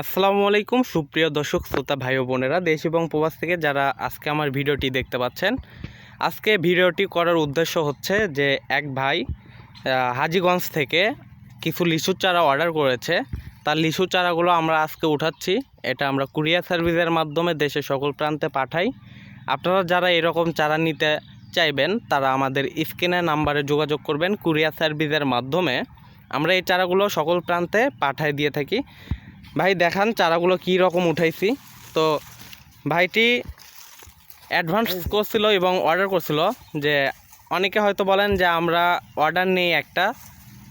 আসসালামু আলাইকুম, সুপ্রিয় দর্শক, শ্রোতা, ভাই বোনেরা, দেশ এবং প্রবাস থেকে যারা আজকে আমার ভিডিওটি দেখতে পাচ্ছেন। আজকে ভিডিওটি করার উদ্দেশ্য হচ্ছে যে এক ভাই হাজীগঞ্জ থেকে কিছু লিচু চারা অর্ডার করেছে। তার লিচু চারাগুলো আমরা আজকে উঠাচ্ছি। এটা আমরা কুরিয়ার সার্ভিসের মাধ্যমে দেশের সকল প্রান্তে পাঠাই। আপনারা যারা এরকম চারা নিতে চাইবেন, তারা আমাদের স্ক্রিনের নাম্বারে যোগাযোগ করবেন, কুরিয়ার সার্ভিসের মাধ্যমে। আমরা এই চারাগুলো সকল প্রান্তে পাঠাই দিয়ে থাকি। ভাই দেখান চারাগুলো কী রকম উঠাইছি। তো ভাইটি অ্যাডভান্স করছিল এবং অর্ডার করছিল যে অনেকে হয়তো বলেন যে আমরা অর্ডার নেই একটা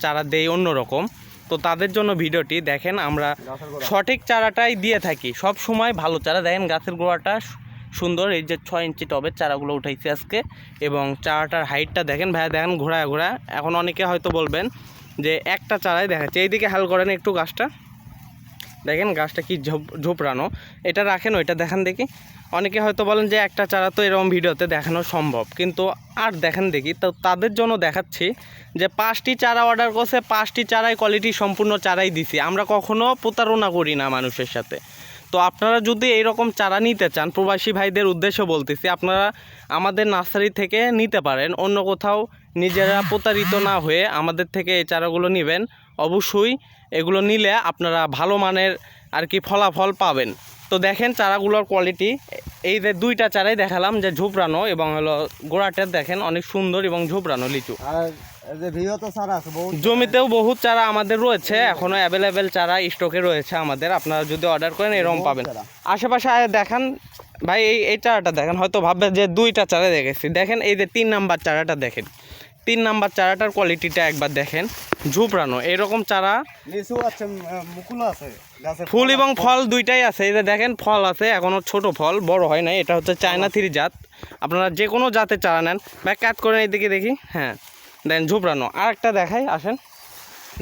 চারা দেই অন্য রকম। তো তাদের জন্য ভিডিওটি দেখেন আমরা সঠিক চারাটাই দিয়ে থাকি। সব সময় ভালো চারা দেখেন গাছের গোড়াটা সুন্দর এই যে ছয় ইঞ্চি টবের চারাগুলো উঠাইছি আজকে। এবং চারাটার হাইটটা দেখেন ভাইয়া দেখেন ঘোড়ায় ঘোড়া এখন অনেকে হয়তো বলবেন যে একটা চারাই দেখাচ্ছে। এইদিকে হাল করেন একটু গাছটা। দেখেন গাছটা কি ঝোপ- ঝোপড়ানো। এটা রাখেন, ওইটা দেখান দেখি। অনেকে হয়তো বলেন যে একটা চারা তো এরকম ভিডিওতে দেখানো সম্ভব, কিন্তু আর দেখেন দেখি। তো তাদের জন্য দেখাচ্ছি যে পাঁচটি চারা অর্ডার করছে, পাঁচটি চারাই কোয়ালিটি সম্পূর্ণ চারাই দিছি। আমরা কখনো প্রতারণা করি না মানুষের সাথে। তো আপনারা যদি এইরকম চারা নিতে চান, প্রবাসী ভাইদের উদ্দেশ্য বলতেছি, আপনারা আমাদের নার্সারি থেকে নিতে পারেন। অন্য কোথাও নিজেরা প্রতারিত না হয়ে আমাদের থেকে এই চারাগুলো নেবেন। অবশ্যই এগুলো নিলে আপনারা ভালো মানের আর কি ফলাফল পাবেন। তো দেখেন চারাগুলোর কোয়ালিটি এই যে দুইটা চারাই দেখালাম যে ঝুপড়ানো এবং হলো গোড়াটা দেখেন অনেক সুন্দর এবং ঝুপড়ানো লিচু। আর জমিতেও বহুত চারা আমাদের রয়েছে এখনও অ্যাভেলেবেল চারা স্টকে রয়েছে আমাদের আপনারা যদি অর্ডার করেন এরকম পাবেন। আশেপাশে দেখান ভাই এই এই চারাটা দেখেন হয়তো ভাববে যে দুইটা চারা দেখেছি। দেখেন এই যে তিন নাম্বার চারাটা দেখেন তিন নাম্বার চারাটার কোয়ালিটিটা একবার দেখেন ঝুপড়ানো এরকম চারা ফুল এবং ফল দুইটাই আছে এই যে দেখেন ফল আছে এখনও ছোট ফল বড় হয় নাই এটা হচ্ছে চায়না থ্রি জাত। আপনারা যে কোনো জাতের চারা নেন। ব্যাক কাট করেন এইদিকে দেখি হ্যাঁ। দেন ঝুপড়ানো আর একটা দেখাই, আসেন।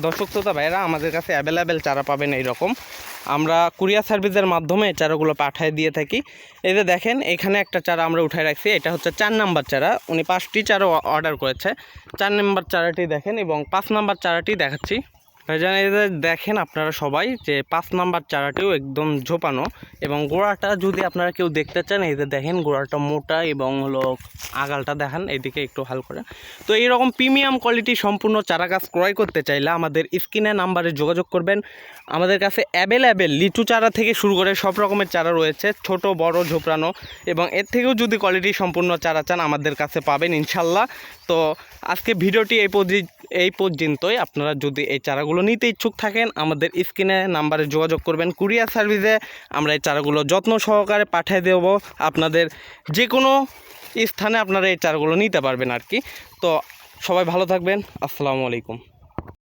দর্শক শ্রোতা ভাইরা আমাদের কাছে অ্যাভেলেবেল চারা পাবেন এইরকম। আমরা কুরিয়ার সার্ভিসের মাধ্যমে চারাগুলো পাঠিয়ে দিয়ে থাকি। এই যে দেখেন, এখানে একটা চারা আমরা উঠায় রাখছি। এটা হচ্ছে চার নাম্বার চারা। উনি পাঁচটি চারা অর্ডার করেছে। চার নাম্বার চারাটি দেখেন এবং পাঁচ নাম্বার চারাটি দেখাচ্ছি। যে দেখেন আপনারা সবাই যে পাঁচ নাম্বার চারাটিও একদম ঝোপানো এবং গোড়াটা যদি আপনারা কেউ দেখতে চান, এই যে দেখেন গোড়াটা মোটা এবং হলো আগালটা দেখান এদিকে একটু হাল করে। তো এইরকম প্রিমিয়াম কোয়ালিটি সম্পূর্ণ চারা গাছ ক্রয় করতে চাইলে আমাদের স্ক্রিনে নাম্বারে যোগাযোগ করবেন। আমাদের কাছে অ্যাভেলেবেল লিচু চারা থেকে শুরু করে সব রকমের চারা রয়েছে, ছোট, বড়, ঝোপড়ানো এবং এর থেকেও যদি কোয়ালিটি সম্পূর্ণ চারা চান আমাদের কাছে পাবেন ইনশাল্লাহ। তো আজকে ভিডিওটি এই পর্যন্ত এই পর্যন্তই। আপনারা যদি এই চারাগুলো নিতে ইচ্ছুক থাকেন, আমাদের স্ক্রিনে নাম্বারে যোগাযোগ করবেন কুরিয়ার সার্ভিসে। আমরা এই চারাগুলো যত্ন সহকারে পাঠিয়ে দেব। আপনাদের যে কোনো স্থানে আপনারা এই চারাগুলো নিতে পারবেন আর কি। তো সবাই ভালো থাকবেন। আসসালামু আলাইকুম।